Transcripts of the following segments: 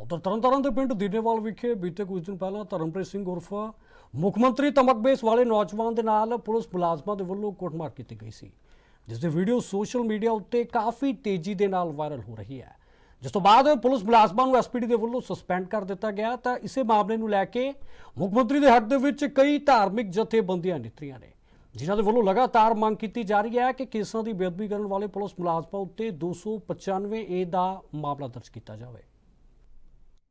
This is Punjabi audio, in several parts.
ਉਧਰ ਤਰਨਤਾਰਨ ਦੇ ਪਿੰਡ ਦੀਨੇਵਾਲ ਵਿਖੇ ਬੀਤੇ ਕੁਝ ਦਿਨ ਪਹਿਲਾਂ ਧਰਮਪ੍ਰੀਤ ਸਿੰਘ ਉਰਫ ਮੁੱਖ ਮੰਤਰੀ ਤਮਕਬੇਸ ਵਾਲੇ ਨੌਜਵਾਨ ਦੇ ਨਾਲ ਪੁਲਿਸ ਮੁਲਾਜ਼ਮਾਂ ਦੇ ਵੱਲੋਂ ਕੁੱਟਮਾਰ ਕੀਤੀ ਗਈ ਸੀ ਜਿਸ ਦੀ ਵੀਡੀਓ ਸੋਸ਼ਲ ਮੀਡੀਆ ਉੱਤੇ ਕਾਫੀ ਤੇਜ਼ੀ ਦੇ ਨਾਲ ਵਾਇਰਲ ਹੋ ਰਹੀ ਹੈ। ਜਿਸ ਤੋਂ ਬਾਅਦ ਪੁਲਿਸ ਮੁਲਾਜ਼ਮਾਂ ਨੂੰ ਐਸਪੀਡੀ ਦੇ ਵੱਲੋਂ ਸਸਪੈਂਡ ਕਰ ਦਿੱਤਾ ਗਿਆ ਤਾਂ ਇਸੇ ਮਾਮਲੇ ਨੂੰ ਲੈ ਕੇ ਮੁੱਖ ਮੰਤਰੀ ਦੇ ਹੱਕ ਦੇ ਵਿੱਚ ਕਈ ਧਾਰਮਿਕ ਜਥੇਬੰਦੀਆਂ ਨਿਤਰੀਆਂ ਨੇ, ਜਿਨ੍ਹਾਂ ਦੇ ਵੱਲੋਂ ਲਗਾਤਾਰ ਮੰਗ ਕੀਤੀ ਜਾ ਰਹੀ ਹੈ ਕਿ ਕੇਸਾਂ ਦੀ ਬੇਅਦਬੀ ਕਰਨ ਵਾਲੇ ਪੁਲਿਸ ਮੁਲਾਜ਼ਮਾਂ ਉੱਤੇ 295 ਏ ਦਾ ਮਾਮਲਾ ਦਰਜ ਕੀਤਾ ਜਾਵੇ।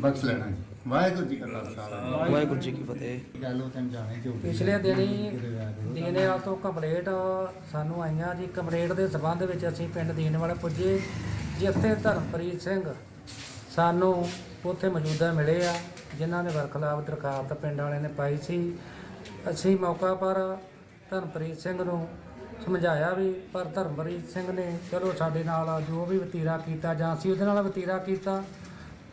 ਬਖਸ਼ ਲੈਣਾ ਜੀ। ਵਾਹਿਗੁਰੂ ਜੀ ਕਾ ਖਾਲਸਾ। ਵਾਹਿਗੁਰੂ ਜੀ ਕੀ ਫਤਿਹ। ਗੱਲ ਉਹ ਤੈਨੂੰ ਜਾਣੇ ਜੋ ਪਿਛਲੇ ਦਿਨੀ ਦੀਨੇਵਾਲ ਤੋਂ ਕੰਪਲੇਂਟ ਸਾਨੂੰ ਆਈਆਂ ਜੀ। ਕੰਪਲੇਂਟ ਦੇ ਸਬੰਧ ਵਿੱਚ ਅਸੀਂ ਪਿੰਡ ਦੀਨੇਵਾਲ ਪੁੱਜੇ ਜਿੱਥੇ ਧਰਮਪ੍ਰੀਤ ਸਿੰਘ ਸਾਨੂੰ ਉੱਥੇ ਮੌਜੂਦਾ ਮਿਲੇ ਆ ਜਿਨ੍ਹਾਂ ਨੇ ਵਰਖਲਾਫ ਦਰਖਾਸਤ ਪਿੰਡ ਵਾਲਿਆਂ ਨੇ ਪਾਈ ਸੀ। ਅਸੀਂ ਮੌਕਾ ਪਰ ਧਰਮਪ੍ਰੀਤ ਸਿੰਘ ਨੂੰ ਸਮਝਾਇਆ ਵੀ ਪਰ ਧਰਮਪ੍ਰੀਤ ਸਿੰਘ ਨੇ ਚਲੋ ਸਾਡੇ ਨਾਲ ਜੋ ਵੀ ਵਤੀਰਾ ਕੀਤਾ ਜਾਂ ਅਸੀਂ ਉਹਦੇ ਨਾਲ ਵਤੀਰਾ ਕੀਤਾ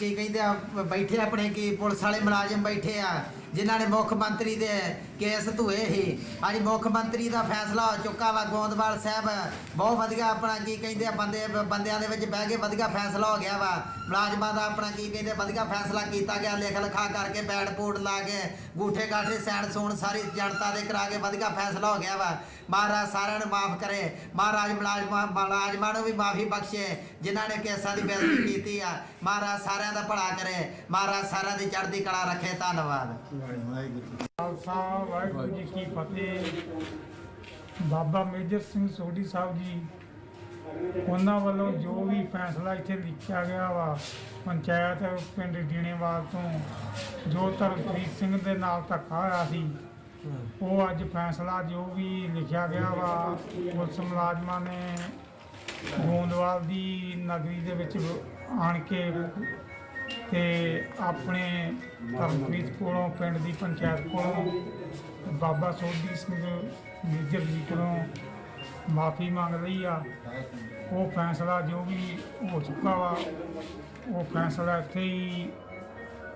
ਕੀ ਕਹਿੰਦੇ ਆ ਬੈਠੇ ਆਪਣੇ ਕੀ ਪੁਲਿਸ ਵਾਲੇ ਮੁਲਾਜ਼ਮ ਬੈਠੇ ਆ। ਜਿਨ੍ਹਾਂ ਨੇ ਮੁੱਖ ਮੰਤਰੀ ਦੇ ਕੇਸ ਧੂਏ ਸੀ। ਅੱਜ ਮੁੱਖ ਮੰਤਰੀ ਦਾ ਫੈਸਲਾ ਹੋ ਚੁੱਕਾ ਵਾ। ਗੋਂਦਵਾਲ ਸਾਹਿਬ ਬਹੁਤ ਵਧੀਆ ਆਪਣਾ ਕੀ ਕਹਿੰਦੇ ਆ, ਬੰਦੇ, ਬੰਦਿਆਂ ਦੇ ਵਿੱਚ ਬਹਿ ਕੇ ਵਧੀਆ ਫੈਸਲਾ ਹੋ ਗਿਆ ਵਾ। ਮੁਲਾਜ਼ਮਾਂ ਦਾ ਆਪਣਾ ਕੀ ਕਹਿੰਦੇ ਵਧੀਆ ਫੈਸਲਾ ਕੀਤਾ ਗਿਆ। ਲਿਖ ਲਿਖਾ ਕਰਕੇ ਬੈਡ ਪੂਡ ਲਾ ਕੇ ਗੂਠੇ ਗਾਠੇ, ਸੈਣ ਸੂਣ ਸਾਰੀ ਜਨਤਾ ਦੇ ਕਰਾ ਕੇ ਵਧੀਆ ਫੈਸਲਾ ਹੋ ਗਿਆ ਵਾ। ਮਹਾਰਾਜ ਸਾਰਿਆਂ ਨੂੰ ਮਾਫ ਕਰੇ। ਮਹਾਰਾਜ ਮੁਲਾਜ਼ਮਾਂ ਮੁਲਾਜ਼ਮਾਂ ਨੂੰ ਵੀ ਮਾਫੀ ਬਖਸ਼ੇ, ਜਿਨ੍ਹਾਂ ਨੇ ਕੇਸਾਂ ਦੀ ਬੇਇੱਜ਼ਤੀ ਕੀਤੀ ਆ। ਮਹਾਰਾਜ ਸਾਰਿਆਂ ਦਾ ਭਲਾ ਕਰੇ। ਮਹਾਰਾਜ ਸਾਰਿਆਂ ਦੀ ਚੜ੍ਹਦੀ ਕਲਾ ਰੱਖੇ। ਧੰਨਵਾਦ। ਖਾਲਸਾ, ਵਾਹਿਗੁਰੂ ਜੀ ਕੀ ਫਤਿਹ। ਬਾਬਾ ਮੇਜਰ ਸਿੰਘ ਸੋਢੀ ਸਾਹਿਬ ਜੀ, ਉਹਨਾਂ ਵੱਲੋਂ ਜੋ ਵੀ ਫੈਸਲਾ ਇੱਥੇ ਲਿਖਿਆ ਗਿਆ ਵਾ, ਪੰਚਾਇਤ ਪਿੰਡ ਡੀਣੇਵਾਲ ਤੋਂ, ਜੋ ਧਰਮਪ੍ਰੀਤ ਸਿੰਘ ਦੇ ਨਾਲ ਧੱਕਾ ਹੋਇਆ ਸੀ, ਉਹ ਅੱਜ ਫੈਸਲਾ ਜੋ ਵੀ ਲਿਖਿਆ ਗਿਆ ਵਾ, ਪੁਲਿਸ ਮੁਲਾਜ਼ਮਾਂ ਨੇ ਗੋਂਦਵਾਲ ਦੀ ਨਗਰੀ ਦੇ ਵਿੱਚ ਆਣ ਕੇ ਤੇ ਆਪਣੇ ਧਰਮਪ੍ਰੀਤ ਕੋਲੋਂ ਪਿੰਡ ਦੀ ਪੰਚਾਇਤ ਕੋਲੋਂ ਬਾਬਾ ਸੋਢੀ ਸਿੰਘ ਮੇਜਰ ਜੀ ਕੋਲੋਂ ਮਾਫੀ ਮੰਗ ਲਈ ਆ। ਉਹ ਫੈਸਲਾ ਜੋ ਵੀ ਹੋ ਚੁੱਕਾ ਵਾ ਉਹ ਫੈਸਲਾ ਇੱਥੇ ਹੀ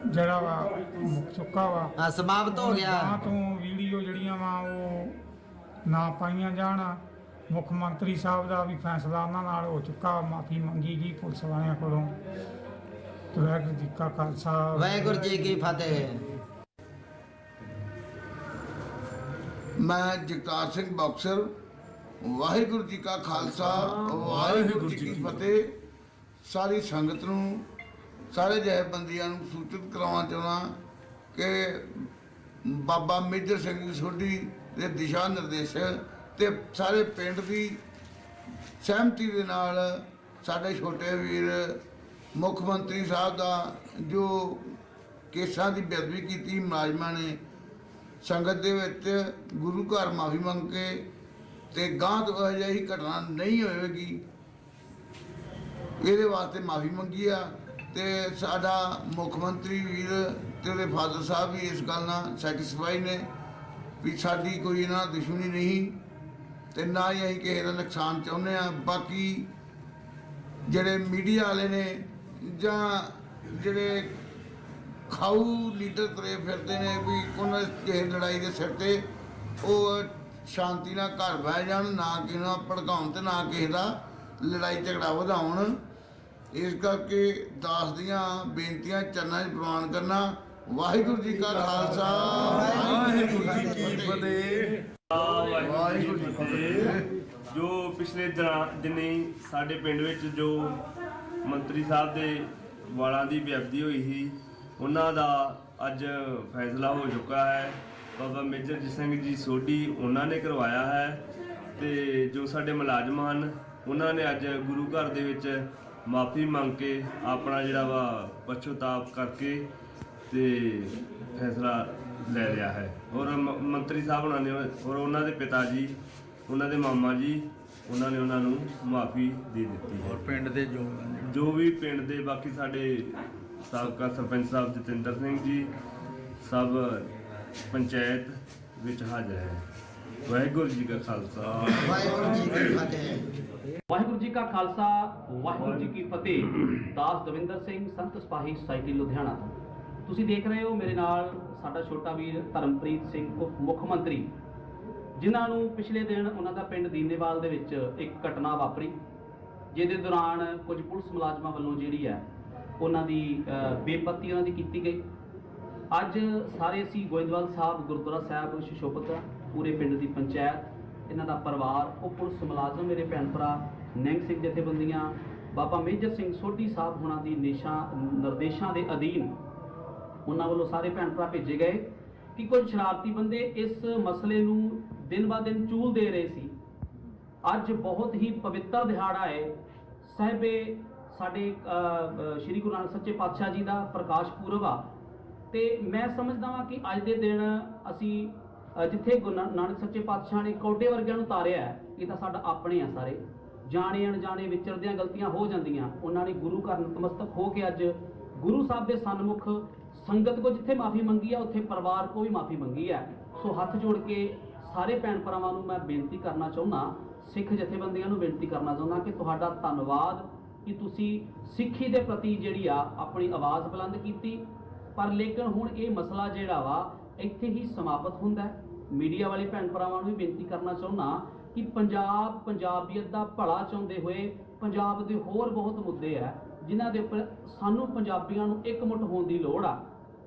ਜਿਹੜਾ ਵਾ ਮੁੱਕ ਚੁੱਕਾ ਵਾ। ਆ ਸਮਾਪਤ ਹੋ ਗਿਆ। ਗਾਂਹ ਤੋਂ ਵੀਡੀਓ ਜਿਹੜੀਆਂ ਵਾ ਉਹ ਨਾ ਪਾਈਆਂ ਜਾਣ। ਮੁੱਖ ਮੰਤਰੀ ਸਾਹਿਬ ਦਾ ਵੀ ਫੈਸਲਾ ਉਹਨਾਂ ਨਾਲ ਹੋ ਚੁੱਕਾ ਮਾਫੀ ਮੰਗੀ ਗਈ ਪੁਲਿਸ ਵਾਲਿਆਂ ਕੋਲੋਂ। ਵਾਹਿਗੁਰੂ ਜੀ ਕਾ ਖਾਲਸਾ ਵਾਹਿਗੁਰੂ ਜੀ ਕੀ ਫਤਿਹ। ਮੈਂ ਜਗਤਾਰ ਸਿੰਘ ਬਾਕਸਰ ਵਾਹਿਗੁਰੂ ਜੀ ਕਾ ਖਾਲਸਾ ਵਾਹਿਗੁਰੂ ਜੀ ਕੀ ਫਤਿਹ। ਸਾਰੀ ਸੰਗਤ ਨੂੰ ਸਾਰੇ ਜਥੇਬੰਦੀਆਂ ਨੂੰ ਸੂਚਿਤ ਕਰਾਉਣਾ ਚਾਹੁੰਦਾ ਕਿ ਬਾਬਾ ਮੇਜਰ ਸਿੰਘ ਸੋਢੀ ਦੇ ਦਿਸ਼ਾ ਨਿਰਦੇਸ਼ ਤੇ ਸਾਰੇ ਪਿੰਡ ਦੀ ਸਹਿਮਤੀ ਦੇ ਨਾਲ ਸਾਡੇ ਛੋਟੇ ਵੀਰ ਮੁੱਖ ਮੰਤਰੀ ਸਾਹਿਬ ਦਾ ਜੋ ਕੇਸਾਂ ਦੀ ਬੇਅਦਬੀ ਕੀਤੀ ਮੁਲਾਜ਼ਮਾਂ ਨੇ, ਸੰਗਤ ਦੇ ਵਿੱਚ ਗੁਰੂ ਘਰ ਮਾਫੀ ਮੰਗ ਕੇ ਤੇ ਗਾਂ ਤੋਂ ਅਜਿਹੀ ਘਟਨਾ ਨਹੀਂ ਹੋਵੇਗੀ, ਇਹਦੇ ਵਾਸਤੇ ਮਾਫੀ ਮੰਗੀ ਆ ਤੇ ਸਾਡਾ ਮੁੱਖ ਮੰਤਰੀ ਵੀਰ ਤੇ ਉਹਦੇ ਫਾਦਰ ਸਾਹਿਬ ਵੀ ਇਸ ਗੱਲ ਨਾਲ ਸੈਟੀਸਫਾਈ ਨੇ ਵੀ ਸਾਡੀ ਕੋਈ ਇਹਨਾਂ ਦੁਸ਼ਮਣੀ ਨਹੀਂ ਤੇ ਨਾ ਹੀ ਅਸੀਂ ਕਿਸੇ ਦਾ ਨੁਕਸਾਨ ਚਾਹੁੰਦੇ ਆ ਬਾਕੀ ਜਿਹੜੇ ਮੀਡੀਆ ਵਾਲੇ ਨੇ ਜਾਂ ਜਿਹੜੇ ਖਾਊ ਲੀਡਰ ਤੁਰੇ ਫਿਰਦੇ ਨੇ ਵੀ ਉਹਨਾਂ ਕਿਸੇ ਲੜਾਈ ਦੇ ਸਿਰ ਤੇ ਉਹ ਸ਼ਾਂਤੀ ਨਾਲ ਘਰ ਬਹਿ ਜਾਣ ਨਾ ਕਿਸੇ ਨੂੰ ਭੜਕਾਉਣ ਤੇ ਨਾ ਕਿਸੇ ਦਾ ਲੜਾਈ ਝਗੜਾ ਵਧਾਉਣ। ਇਸ ਕਰਕੇ ਦਾਸ ਦੀਆਂ ਬੇਨਤੀਆਂ ਚਰਨਾਂ 'ਚ ਪ੍ਰਵਾਨ ਕਰਨਾ। ਵਾਹਿਗੁਰੂ ਜੀ ਕਾ ਖਾਲਸਾ। ਵਾਹਿਗੁਰੂ ਜੀ ਕੀ ਫਤਿਹ ਵਾਹਿਗੁਰੂ ਜੀ ਜੋ ਪਿਛਲੇ ਦਿਨਾਂ- ਦਿਨੀ ਸਾਡੇ ਪਿੰਡ ਵਿੱਚ ਜੋ ਮੰਤਰੀ ਸਾਹਿਬ ਦੇ ਵਾਲਾਂ ਦੀ ਬੇਅਦਬੀ ਹੋਈ ਸੀ। ਉਹਨਾਂ ਦਾ ਅੱਜ ਫੈਸਲਾ ਹੋ ਚੁੱਕਾ ਹੈ। ਬਾਬਾ ਮੇਜਰ ਜੀ ਸਿੰਘ ਜੀ ਸੋਢੀ ਉਹਨਾਂ ਨੇ ਕਰਵਾਇਆ ਹੈ ਤੇ ਜੋ ਸਾਡੇ ਮੁਲਾਜ਼ਮ ਹਨ, ਉਹਨਾਂ ਨੇ ਅੱਜ ਗੁਰੂ ਘਰ ਦੇ ਵਿੱਚ ਮਾਫੀ ਮੰਗ ਕੇ ਆਪਣਾ ਜਿਹੜਾ ਵਾ ਪਛਤਾਪ ਕਰਕੇ ਤੇ ਫੈਸਲਾ ਲੈ ਲਿਆ ਹੈ। ਔਰ ਮੰਤਰੀ ਸਾਹਿਬ ਉਹਨਾਂ ਨੇ, ਔਰ ਉਹਨਾਂ ਦੇ ਪਿਤਾ ਜੀ, ਉਹਨਾਂ ਦੇ ਮਾਮਾ ਜੀ ਉਹਨਾਂ ਨੇ ਉਹਨਾਂ ਨੂੰ ਮਾਫੀ ਦੇ ਦਿੱਤੀ ਹੈ। ਪਿੰਡ ਦੇ ਜੋ ਜੋ ਵੀ ਪਿੰਡ ਦੇ ਬਾਕੀ ਸਾਡੇ ਸਾਬਕਾ ਸਰਪੰਚ ਸਾਹਿਬ ਜਤਿੰਦਰ ਸਿੰਘ ਜੀ ਸਭ ਪੰਚਾਇਤ ਵਿੱਚ ਹਾਜ਼ਰ ਹੈ। ਵਾਹਿਗੁਰੂ ਜੀ ਕਾ ਖਾਲਸਾ। ਵਾਹਿਗੁਰੂ ਜੀ ਕੀ ਫਤਿਹ। ਵਾਹਿਗੁਰੂ ਜੀ ਕਾ ਖਾਲਸਾ ਵਾਹਿਗੁਰੂ ਜੀ ਕੀ ਫਤਿਹ। ਦਾਸ ਦਵਿੰਦਰ ਸਿੰਘ ਸੰਤ ਸਿਪਾਹੀ ਸੁਸਾਇਟੀ ਲੁਧਿਆਣਾ ਤੋਂ। ਤੁਸੀਂ ਦੇਖ ਰਹੇ ਹੋ ਮੇਰੇ ਨਾਲ ਸਾਡਾ ਛੋਟਾ ਵੀਰ ਧਰਮਪ੍ਰੀਤ ਸਿੰਘ ਮੁੱਖ ਮੰਤਰੀ ਜਿਨ੍ਹਾਂ ਨੂੰ ਪਿਛਲੇ ਦਿਨ ਉਹਨਾਂ ਦਾ ਪਿੰਡ ਦੀਨੇਵਾਲ ਦੇ ਵਿੱਚ ਇੱਕ ਘਟਨਾ ਵਾਪਰੀ ਜਿਹਦੇ ਦੌਰਾਨ ਕੁਝ ਪੁਲਿਸ ਮੁਲਾਜ਼ਮਾਂ ਵੱਲੋਂ ਜਿਹੜੀ ਹੈ ਉਹਨਾਂ ਦੀ ਅ, ਬੇਪੱਤੀ ਉਹਨਾਂ ਦੀ ਕੀਤੀ ਗਈ। ਅੱਜ ਸਾਰੇ ਅਸੀਂ ਗੋਇੰਦਵਾਲ ਸਾਹਿਬ ਗੁਰਦੁਆਰਾ ਸਾਹਿਬ ਸ਼ਿਸ਼ੋਪਤ ਪੂਰੇ ਪਿੰਡ ਦੀ ਪੰਚਾਇਤ ਇਹਨਾਂ ਦਾ ਪਰਿਵਾਰ ਉਹ ਪੁਲਿਸ ਮੁਲਾਜ਼ਮ ਮੇਰੇ ਭੈਣ ਭਰਾ ਨਿਹੰਗ ਸਿੰਘ ਜਥੇਬੰਦੀਆਂ ਬਾਬਾ ਮੇਜਰ ਸਿੰਘ ਸੋਢੀ ਸਾਹਿਬ ਹੁਣਾਂ ਦੀ ਨਿਸ਼ਾ ਨਿਰਦੇਸ਼ਾਂ ਦੇ ਅਧੀਨ ਉਹਨਾਂ ਵੱਲੋਂ ਸਾਰੇ ਭੈਣ ਭਰਾ ਭੇਜੇ ਗਏ। ਕਿ ਕੁਝ ਸ਼ਰਾਰਤੀ ਬੰਦੇ ਇਸ ਮਸਲੇ ਨੂੰ ਦਿਨ ਬਾ ਦਿਨ ਚੂਲ ਦੇ ਰਹੇ ਸੀ। ਅੱਜ ਬਹੁਤ ਹੀ ਪਵਿੱਤਰ ਦਿਹਾੜਾ ਹੈ। ਸਹਿਬੇ ਸਾਡੇ ਸ਼੍ਰੀ ਗੁਰੂ ਨਾਨਕ ਸੱਚੇ ਪਾਤਸ਼ਾਹ ਜੀ ਦਾ ਪ੍ਰਕਾਸ਼ ਪੁਰਬ ਆ। ਤੇ ਮੈਂ ਸਮਝਦਾ ਹਾਂ ਕਿ ਅੱਜ ਦੇ ਦਿਨ ਅਸੀਂ ਜਿੱਥੇ ਗੁਰੂ ਨਾਨਕ ਸੱਚੇ ਪਾਤਸ਼ਾਹ ਨੇ ਕੋਟੇ ਵਰਗਿਆਂ ਨੂੰ ਤਾਰਿਆ ਇਹ ਤਾਂ ਸਾਡਾ ਆਪਣੇ ਆ ਸਾਰੇ। ਜਾਣੇ ਅਣਜਾਣੇ ਵਿਚਰਦਿਆਂ ਗਲਤੀਆਂ ਹੋ ਜਾਂਦੀਆਂ। ਉਹਨਾਂ ਨੇ ਗੁਰੂ ਘਰ ਨਤਮਸਤਕ ਹੋ ਕੇ ਅੱਜ ਗੁਰੂ ਸਾਹਿਬ ਦੇ ਸਨਮੁਖ ਸੰਗਤ ਕੋ ਜਿੱਥੇ ਮਾਫੀ ਮੰਗੀ ਆ, ਉੱਥੇ ਪਰਿਵਾਰ ਕੋ ਵੀ ਮਾਫੀ ਮੰਗੀ ਹੈ ਸੋ ਹੱਥ ਜੋੜ ਕੇ ਸਾਰੇ ਭੈਣ ਭਰਾਵਾਂ ਨੂੰ ਮੈਂ ਬੇਨਤੀ ਕਰਨਾ ਚਾਹੁੰਦਾ, ਸਿੱਖ ਜਥੇਬੰਦੀਆਂ ਨੂੰ ਬੇਨਤੀ ਕਰਨਾ ਚਾਹੁੰਦਾ ਕਿ ਤੁਹਾਡਾ ਧੰਨਵਾਦ ਕਿ ਤੁਸੀਂ ਸਿੱਖੀ ਦੇ ਪ੍ਰਤੀ ਜਿਹੜੀ ਆ, ਆਪਣੀ ਆਵਾਜ਼ ਬੁਲੰਦ ਕੀਤੀ। ਪਰ ਲੇਕਿਨ ਹੁਣ ਇਹ ਮਸਲਾ ਜਿਹੜਾ ਵਾ, ਇੱਥੇ ਹੀ ਸਮਾਪਤ ਹੁੰਦਾ ਮੀਡੀਆ ਵਾਲੇ ਭੈਣ ਭਰਾਵਾਂ ਨੂੰ ਵੀ ਬੇਨਤੀ ਕਰਨਾ ਚਾਹੁੰਦਾ ਕਿ ਪੰਜਾਬ, ਪੰਜਾਬੀਅਤ ਦਾ ਭਲਾ ਚਾਹੁੰਦੇ ਹੋਏ, ਪੰਜਾਬ ਦੇ ਹੋਰ ਬਹੁਤ ਮੁੱਦੇ ਆ। ਜਿਨ੍ਹਾਂ ਦੇ ਉੱਪਰ ਸਾਨੂੰ ਪੰਜਾਬੀਆਂ ਨੂੰ ਇਕਮੁੱਠ ਹੋਣ ਦੀ ਲੋੜ ਆ,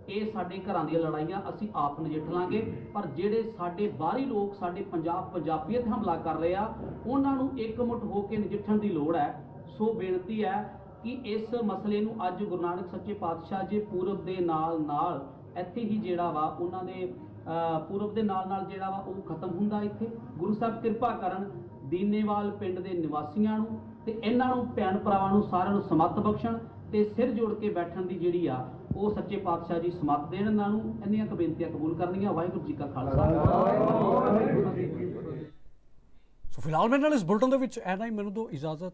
ਇਹ ਸਾਡੇ ਘਰਾਂ ਦੀਆਂ ਲੜਾਈਆਂ ਅਸੀਂ ਆਪ ਨਜਿੱਠ ਲਾਂਗੇ। ਪਰ ਜਿਹੜੇ ਸਾਡੇ ਬਾਹਰੀ ਲੋਕ, ਸਾਡੇ ਪੰਜਾਬ ਪੰਜਾਬੀਅਤ ਹਮਲਾ ਕਰ ਰਹੇ ਆ, ਉਹਨਾਂ ਨੂੰ ਇਕਮੁੱਠ ਹੋ ਕੇ ਨਜਿੱਠਣ ਦੀ ਲੋੜ ਹੈ। ਸੋ ਬੇਨਤੀ ਹੈ ਕਿ ਇਸ ਮਸਲੇ ਨੂੰ ਅੱਜ ਗੁਰੂ ਨਾਨਕ ਸੱਚੇ ਪਾਤਸ਼ਾਹ ਜੀ ਪੂਰਬ ਦੇ ਨਾਲ ਨਾਲ, ਇੱਥੇ ਹੀ ਜਿਹੜਾ ਵਾ, ਉਹਨਾਂ ਦੇ ਪੂਰਬ ਦੇ ਨਾਲ ਨਾਲ ਜਿਹੜਾ ਵਾ, ਉਹ ਖਤਮ ਹੁੰਦਾ ਇੱਥੇ। ਗੁਰੂ ਸਾਹਿਬ ਕਿਰਪਾ ਕਰਨ ਦੀਨੇਵਾਲ ਪਿੰਡ ਦੇ ਨਿਵਾਸੀਆਂ ਨੂੰ ਤੇ ਇਹਨਾਂ ਨੂੰ ਭੈਣ ਭਰਾਵਾਂ ਨੂੰ ਸਾਰਿਆਂ ਨੂੰ ਸਮੱਤ ਬਖਸ਼ਣ ਤੇ ਸਿਰ ਜੋੜ ਕੇ ਬੈਠਣ ਦੀ ਜਿਹੜੀ ਆ ਉਹ ਸੱਚੇ ਪਾਤਸ਼ਾਹ ਜੀ ਸਮੱਤ ਦੇਣ ਇਹਨਾਂ ਨੂੰ ਇੰਨੀਆਂ ਕੁ ਬੇਨਤੀਆਂ ਕਬੂਲ ਕਰਨੀਆਂ। ਵਾਹਿਗੁਰੂ ਜੀ ਕਾ ਖਾਲਸਾ। ਸੋ ਫਿਲਹਾਲ ਮੇਰੇ ਨਾਲ ਇਸ ਬੁਲਟਨ ਦੇ ਵਿੱਚ ਐਨਾ ਹੀ। ਮੈਨੂੰ ਦੋ ਇਜਾਜ਼ਤ